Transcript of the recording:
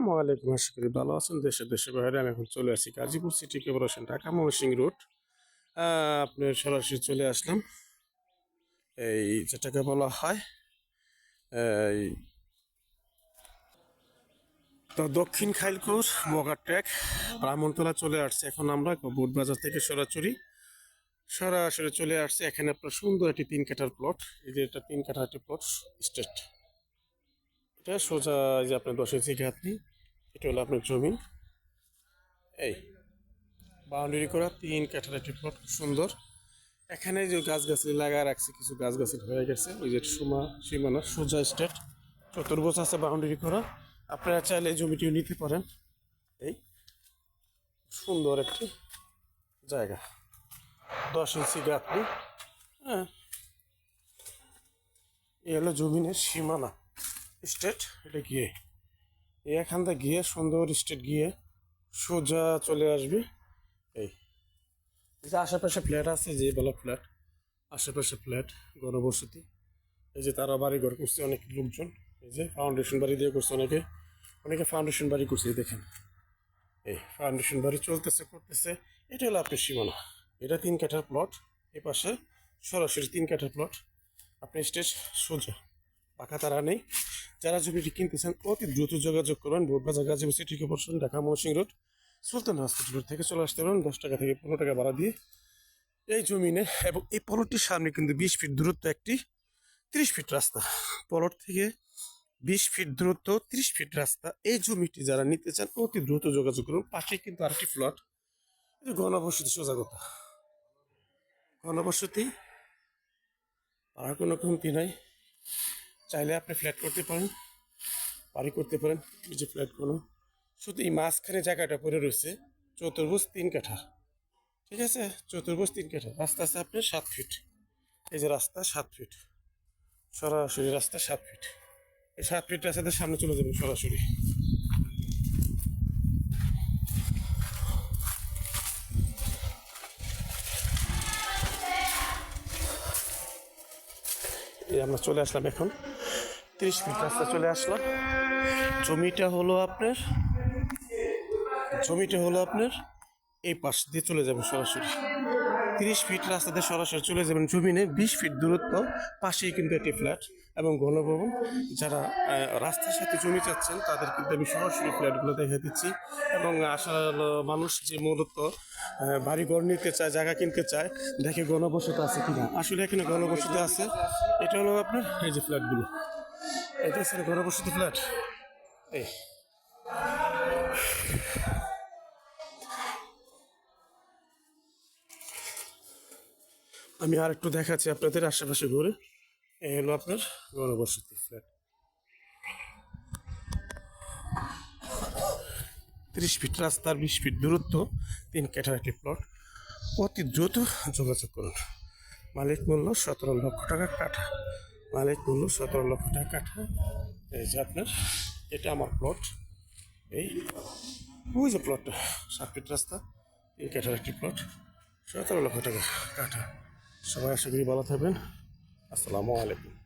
আসসালামু আলাইকুম। আশা করি ভালো আছেন। দেশে দেশে বাইরে আমি এখন চলে আসি Gazipur city corporation Dhaka Mymensingh road আপনি সরাসরি চলে আসলাম। এই যেটাকে বলা হয় তো দক্ষিণ খাইলকুর মগা ট্র্যাক, ব্রাহ্মণতলা চলে আসছে। এখন আমরা বুটবাজার থেকে সরাসরি সরাসরি চলে আসছে। এখানে আপনার সুন্দর একটি তিন কাঠার প্লট এই যে এটা তিন কাঠার একটি প্লট স্টেট। এটা সোজা যে আপনার দশ ইঞ্চি ঘাতনি এটা হলো আপনার জমি। এই, বাউন্ডারি করা, তিন কাঠার একটি প্লট, খুব সুন্দর। এখানে যে গাছগাছালি লাগা রাখছে, কিছু গাছগাছালি হয়ে গেছে। ওই যে সীমা, সীমানা, সোজা স্টেট, চতুর্ভুজ আছে বাউন্ডারি করা। আপনারা চাইলে জমিটিও নিতে পারেন। এই, সুন্দর একটি জায়গা। দশ ইঞ্চি গাঁথনি হ্যাঁ। এই হলো জমিনের সীমানা স্টেট। এটা গিয়ে এখান থেকে গিয়ে সুন্দর স্টেট গিয়ে সোজা চলে আসবে। এই যে আশেপাশে ফ্ল্যাট আছে, যে বলো ফ্ল্যাট, আশেপাশে ফ্ল্যাট, গণবসতি। এই যে তারা বাড়ি ঘর করছে অনেক লোকজন। এই যে ফাউন্ডেশন বাড়ি দিয়ে করছে অনেকে। অনেকে ফাউন্ডেশন বাড়ি করছে দেখেন। এই ফাউন্ডেশন বাড়ি চলতেছে, করতেছে। এটা হলো আপনার সীমানা। এটা তিন কাঠার প্লট এই পাশে সরাসরি তিন কাঠার প্লট আপনি স্টেজ সোজা। পাকা তারা নেই। যারা জমিটি কিনতে চান অতি দ্রুত যোগাযোগ করবেন Boardbazar Gazipur city corporation, Dhaka Mymensingh road. Sultan hospital থেকে চলে আসতে পারেন। দশ টাকা থেকে পনেরো টাকা ভাড়া দিয়ে এই জমিনে এবং এই পলটটির সামনে কিন্তু বিশ ফিট দূরত্ব একটি ত্রিশ ফিট রাস্তা। পলট থেকে বিশ ফিট দূরত্ব, ত্রিশ ফিট রাস্তা। এই জমিটি যারা নিতে চান, অতি দ্রুত যোগাযোগ করুন। পাশে কিন্তু আরেকটি এটা গণবসতি, সোজা কথা। ঘনবসতি আর কোনো কমতি নাই। চাইলে আপনি ফ্ল্যাট করতে পারেন, বাড়ি করতে পারেন, এই যে ফ্ল্যাট কোনো শুধু এই মাঝখানে জায়গাটা পড়ে রয়েছে, চতুর্ভুজ তিন কাঠা। ঠিক আছে? চতুর্ভুজ তিন কাঠা। রাস্তা আছে আপনার সাত ফিট এই যে রাস্তা সাত ফিট সরাসরি রাস্তা সাত ফিট এই সাত ফিট রাস্তাতে সামনে চলে যাবেন সরাসরি। আমরা চলে আসলাম এখন। তিরিশ ফিট রাস্তা চলে আসলাম। জমিটা হলো আপনার জমিটা হলো আপনার এই পাশ দিয়ে চলে যাবেন সরাসরি। তিরিশ ফিট রাস্তাতে সরাসরি চলে যাবেন জমিনে বিশ ফিট দূরত্ব পাশেই কিন্তু একটি ফ্ল্যাট এবং গণভবন। যারা রাস্তার সাথে জমি চাচ্ছেন তাদের কিন্তু আমি সরাসরি ফ্ল্যাটগুলো দেখে দিচ্ছি। এবং আসল মানুষ যে মূলত আহ, বাড়িঘর নিতে চায় জায়গা কিনতে চায় দেখে গণবসতি আছে কিনা। আসলে এখানে গণবসতি আছে। এটা হলো আপনার এই যে ফ্ল্যাটগুলো। এটা হচ্ছে গণবসতি ফ্ল্যাট এই। আমি আর একটু দেখাচ্ছি আপনাদের আশেপাশে ঘুরে। এই হলো আপনার গণবসতি ফ্ল্যাট তিরিশ ফিট রাস্তার বিশ ফিট দূরত্ব, তিন ক্যাটার একটি প্লট অতি দ্রুত যোগাযোগ করুন। মালিক মূল্য সতেরো লক্ষ টাকা কাঠা। মালিক মূল্য সতেরো লক্ষ টাকা কাঠা। এই যে আপনার, এটা আমার প্লট এই, ওই যে প্লটটা সার্কিট রাস্তা এই কাঠার একটি প্লট সতেরো লক্ষ টাকা কাঠা। সবাই আশা করি ভালো থাকবেন। আসসালামু আলাইকুম।